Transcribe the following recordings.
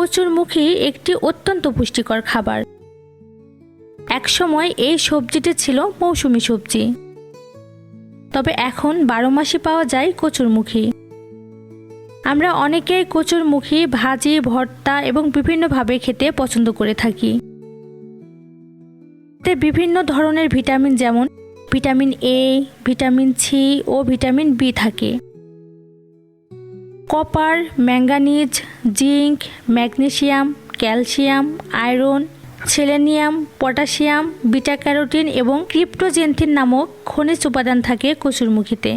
কচুরমুখী একটি অত্যন্ত পুষ্টিকর খাবার। একসময় এই সবজিটি ছিল মৌসুমী সবজি। তবে এখন বারো মাসে পাওয়া যায় কচুরমুখী আমরা অনেকেই কচুরমুখী ভাজি, ভর্তা এবং বিভিন্নভাবে খেতে পছন্দ করে থাকি। এতে বিভিন্ন ধরনের ভিটামিন যেমন ভিটামিন এ, ভিটামিন সি ও ভিটামিন বি থাকে। Copper, manganese, zinc magnesium calcium, iron, selenium, potassium beta carotene এবং ক্রিপ্টোজেন্থিন নামক খনিজ উপাদান থাকে কচুরমুখীতে।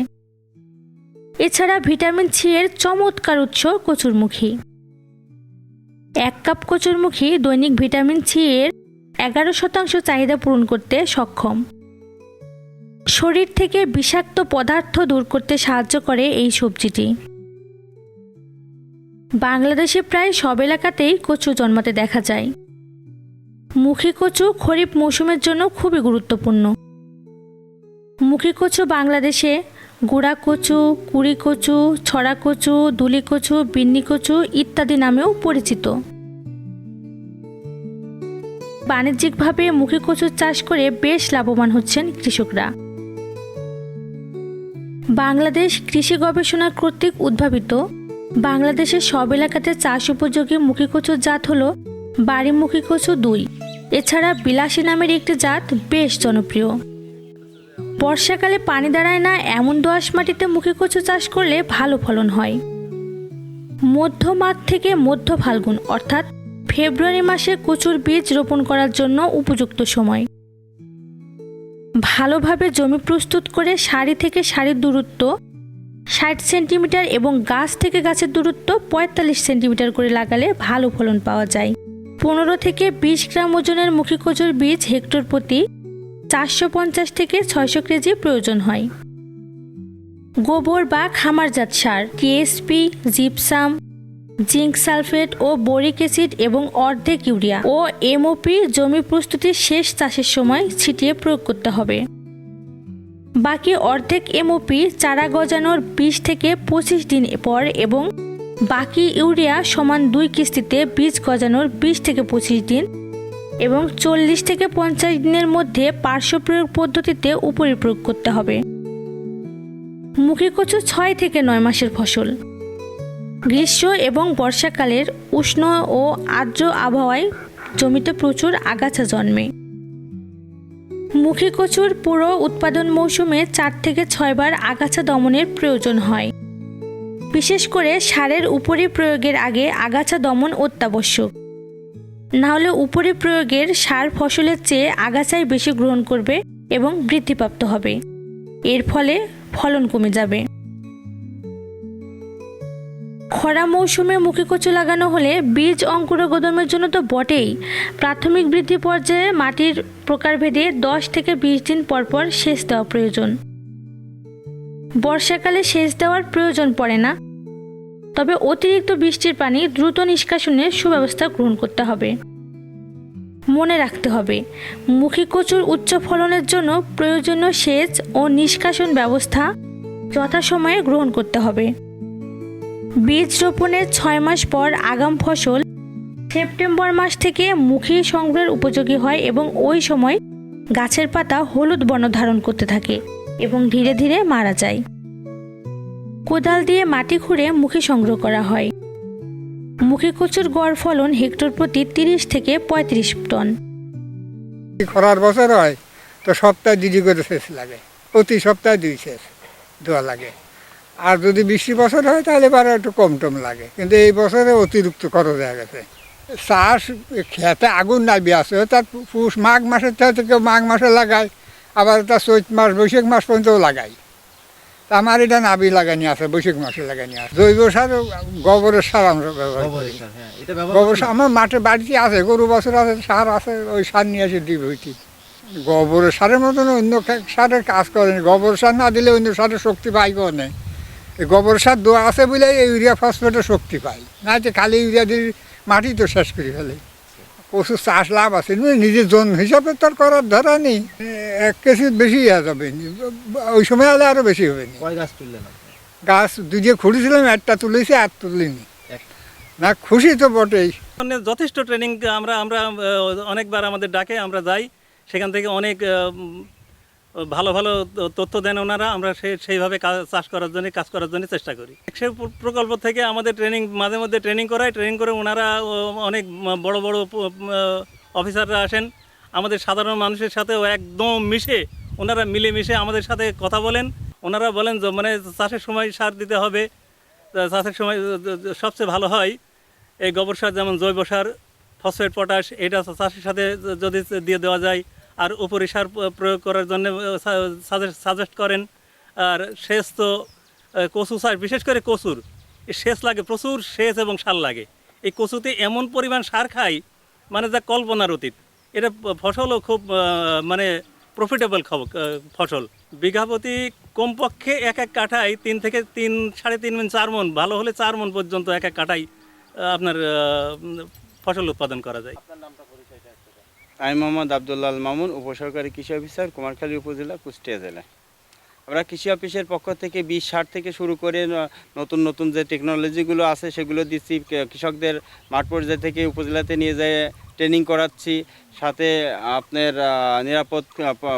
এছাড়া ভিটামিন সি এর চমৎকার উৎস কচুরমুখী। এক কাপ কচুরমুখী দৈনিক ভিটামিন সি এর এগারো শতাংশ চাহিদা পূরণ করতে সক্ষম। শরীর থেকে বিষাক্ত পদার্থ দূর করতে সাহায্য করে এই সবজিটি। বাংলাদেশে প্রায় সব এলাকাতেই কচু জন্মাতে দেখা যায়। মুখী কচু খরিফ মৌসুমের জন্য খুবই গুরুত্বপূর্ণ। মুখী কচু বাংলাদেশে গুড়া কচু, কুড়ি কচু, ছড়া কচু, দুলি কচু, বিন্নি কচু ইত্যাদি নামেও পরিচিত। বাণিজ্যিকভাবে মুখী কচুর চাষ করে বেশ লাভবান হচ্ছেন কৃষকরা। বাংলাদেশ কৃষি গবেষণা কর্তৃক উদ্ভাবিত বাংলাদেশের সব এলাকাতে চাষ উপযোগী মুখী কচুর জাত হল বাড়িমুখী কচু দুই। এছাড়া বিলাসী নামের একটি জাত বেশ জনপ্রিয়। বর্ষাকালে পানি দাঁড়ায় না এমন দোআঁশ মাটিতে মুখী কচু চাষ করলে ভালো ফলন হয়। মধ্য মাঘ থেকে মধ্য ফাল্গুন, অর্থাৎ ফেব্রুয়ারি মাসে কচুর বীজ রোপণ করার জন্য উপযুক্ত সময়। ভালোভাবে জমি প্রস্তুত করে সারি থেকে সারির দূরত্ব ষাট সেন্টিমিটার এবং গাছ থেকে গাছের দূরত্ব পঁয়তাল্লিশ সেন্টিমিটার করে লাগালে ভালো ফলন পাওয়া যায়। পনেরো থেকে বিশ গ্রাম ওজনের মুখী কচুর বীজ হেক্টর প্রতি চারশো পঞ্চাশ থেকে ছয়শো কেজি প্রয়োজন হয়। গোবর বা খামারজাত সার টিএসপি জিপসাম জিঙ্ক সালফেট ও বোরিক অ্যাসিড এবং অর্ধেক ইউরিয়া ও এমওপি জমি প্রস্তুতির শেষ চাষের সময় ছিটিয়ে প্রয়োগ করতে হবে। বাকি অর্ধেক এমওপি চারা গজানোর বিশ থেকে পঁচিশ দিন পর এবং বাকি ইউরিয়া সমান দুই কিস্তিতে বীজ গজানোর বিশ থেকে পঁচিশ দিন এবং চল্লিশ থেকে পঞ্চাশ দিনের মধ্যে পার্শ্ব প্রয়োগ পদ্ধতিতে উপরি প্রয়োগ করতে হবে। মুখী কচু ছয় থেকে নয় মাসের ফসল। গ্রীষ্ম এবং বর্ষাকালের উষ্ণ ও আর্দ্র আবহাওয়ায় জমিতে প্রচুর আগাছা জন্মে। মুখী কচুর পুরো উৎপাদন মৌসুমে চার থেকে ছয়বার আগাছা দমনের প্রয়োজন হয়। বিশেষ করে সারের উপরে প্রয়োগের আগে আগাছা দমন অত্যাবশ্যক। নাহলে উপরে প্রয়োগের সার ফসলের চেয়ে আগাছাই বেশি গ্রহণ করবে এবং বৃদ্ধিপ্রাপ্ত হবে। এর ফলে ফলন কমে যাবে। খরা মৌসুমে মুখী কচু লাগানো হলে বীজ অঙ্কুরোগদমের জন্য তো বটেই। প্রাথমিক বৃদ্ধি পর্যায়ে মাটির প্রকারভেদে দশ থেকে বিশ দিন পরপর সেচ দেওয়া প্রয়োজন। বর্ষাকালে সেচ দেওয়ার প্রয়োজন পড়ে না। তবে অতিরিক্ত বৃষ্টির পানি দ্রুত নিষ্কাশনের সুব্যবস্থা গ্রহণ করতে হবে। মনে রাখতে হবে, মুখী কচুর উচ্চ ফলনের জন্য প্রয়োজনীয় সেচ ও নিষ্কাশন ব্যবস্থা যথাসময়ে গ্রহণ করতে হবে। বীজ রোপণের ছয় মাস পর আগাম ফসল সেপ্টেম্বর মাস থেকে মুখী সংগ্রহের উপযোগী হয় এবং ওই সময় গাছের পাতা হলুদ বর্ণ ধারণ করতে থাকে এবং ধীরে ধীরে মারা যায়। কোদাল দিয়ে মাটি খুঁড়ে মুখে সংগ্রহ করা হয়। মুখে কচুর গড় ফলন হেক্টর প্রতি তিরিশ থেকে পঁয়ত্রিশ টন। খরার বছর হয়, তো সপ্তাহে দিদি করে সেচ লাগে, প্রতি সপ্তাহে দুই সেচ দেওয়া লাগে। আর যদি বৃষ্টি বছর হয় তাহলে এবার একটু কম টম লাগে। কিন্তু এই বছরে অতিরিক্ত খরচ হয়ে গেছে। চাষ খেতে আগুন নাবি আছে তার পুষ মাঘ মাসের থেকে কেউ মাঘ মাসে লাগায় আবার তার চৈত মাস বৈশাখ মাস পর্যন্তও লাগাই তা আমার এটা নাবি লাগানি আছে বৈশাখ মাসে লাগানি আছে। জৈব সার গোবরের সার আমরা ব্যবহার করি। হ্যাঁ গোবর সার আমার মাঠে বাড়িতে আছে গরু বছর আছে সার আছে ওই সার নিয়ে এসে দিব হইতি গোবরের সারের মতন অন্য সারের কাজ করেনি। গোবর সার না দিলে অন্য সারের শক্তি পাইব না। এই গোবর সার দেওয়া আছে বলে এই ইউরিয়া ফসফেটের শক্তি পাই না যে খালি ইউরিয়া দিয়ে মাটি তো শেষ করে ফেলে। প্রচুর চাষ লাভ আছে। নিজের জন হিসাবে তো আর করার ধরা নেই। এক কেজি বেশি হয়ে যাবে। ওই সময় হলে আরও বেশি হবে। গাছ তুললেন? গাছ দুই যে খুঁড়েছিলাম একটা তুলেছি আর তুলিনি। এক- না খুশি তো বটেই। মানে যথেষ্ট ট্রেনিং আমরা আমরা অনেকবার আমাদের ডাকে আমরা যাই। সেখান থেকে অনেক ভালো ভালো তথ্য দেন ওনারা, আমরা সে- সেইভাবে কাজ- চাষ করার জন্য, কাজ করার জন্য চেষ্টা করি। সে প্রকল্প থেকে আমাদের ট্রেনিং মাঝে মধ্যে ট্রেনিং করায় ট্রেনিং করে ওনারা অনেক বড় বড় অফিসাররা আসেন। আমাদের সাধারণ মানুষের সাথেও একদম মিশে ওনারা মিলে মিশে আমাদের সাথে কথা বলেন। ওনারা বলেন মানে চাষের সময় সার দিতে হবে চাষের সময় সবচেয়ে ভালো হয় এই গোবর সার, যেমন জৈব সার, ফসফেট, পটাশ, এটা চাষের সাথে যদি দিয়ে দেওয়া যায় আর উপরি সার প্রয়োগ করার জন্য সাজেস্ট করেন। আর সেচ তো কচু চাষ বিশেষ করে কচুর সেচ লাগে, প্রচুর সেচ এবং সার লাগে। এই কচুতে এমন পরিমাণ সার খায় মানে যা কল্পনার অতীত। এটা ফসলও খুব মানে প্রফিটেবল ফসল। বিঘা প্রতি কমপক্ষে এক এক কাঠায় তিন থেকে তিন, সাড়ে তিন মন, চার মন, ভালো হলে চার মন পর্যন্ত এক এক কাঠায় আপনার ফসল উৎপাদন করা যায়। আমি মোহাম্মদ আবদুল্লাহ আল মামুন, উপসরকারি কৃষি অফিসার, কুমারখালী উপজেলা, কুষ্টিয়া জেলা আমরা কৃষি অফিসের পক্ষ থেকে বিশ সার থেকে শুরু করে নতুন নতুন যে টেকনোলজিগুলো আছে, সেগুলো দিচ্ছি। কৃষকদের মাঠ পর্যায়ে থেকে উপজেলাতে নিয়ে যায় ট্রেনিং করাচ্ছি। সাথে আপনার নিরাপদ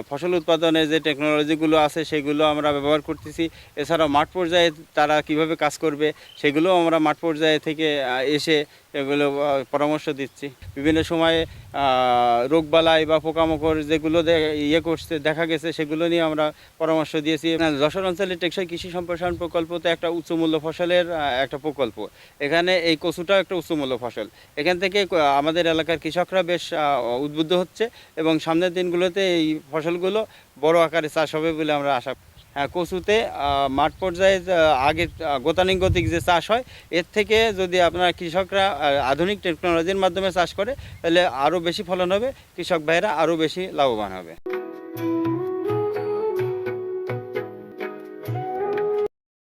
ফসল উৎপাদনে যে টেকনোলজিগুলো আছে সেগুলো আমরা ব্যবহার করতেছি। এছাড়াও মাঠ পর্যায়ে তারা কীভাবে কাজ করবে সেগুলো আমরা মাঠ পর্যায়ে থেকে এসে এগুলো পরামর্শ দিচ্ছি। বিভিন্ন সময়ে রোগবালাই বা পোকামাকড় যেগুলো ইয়ে করছে, দেখা গেছে সেগুলো নিয়ে আমরা পরামর্শ দিয়েছি। যশোর অঞ্চলের টেকসই কৃষি সম্প্রসারণ প্রকল্প তো একটা উচ্চমূল্য ফসলের একটা প্রকল্প। এখানে এই কচুটা একটা উচ্চমূল্য ফসল। এখান থেকে আমাদের এলাকার কৃষকরা বেশ উদ্বুদ্ধ হচ্ছে এবং সামনের দিনগুলোতে এই ফসলগুলো বড় আকারে চাষ হবে বলে আমরা আশা হ্যাঁ কচুতে মাঠ পর্যায়ে আগের আগে গোতানিং গতানুগতিক যে চাষ হয়, এর থেকে যদি আপনার কৃষকরা আধুনিক টেকনোলজির মাধ্যমে চাষ করে, তাহলে আরও বেশি ফলন হবে, কৃষক ভাইরা আরও বেশি লাভবান হবে।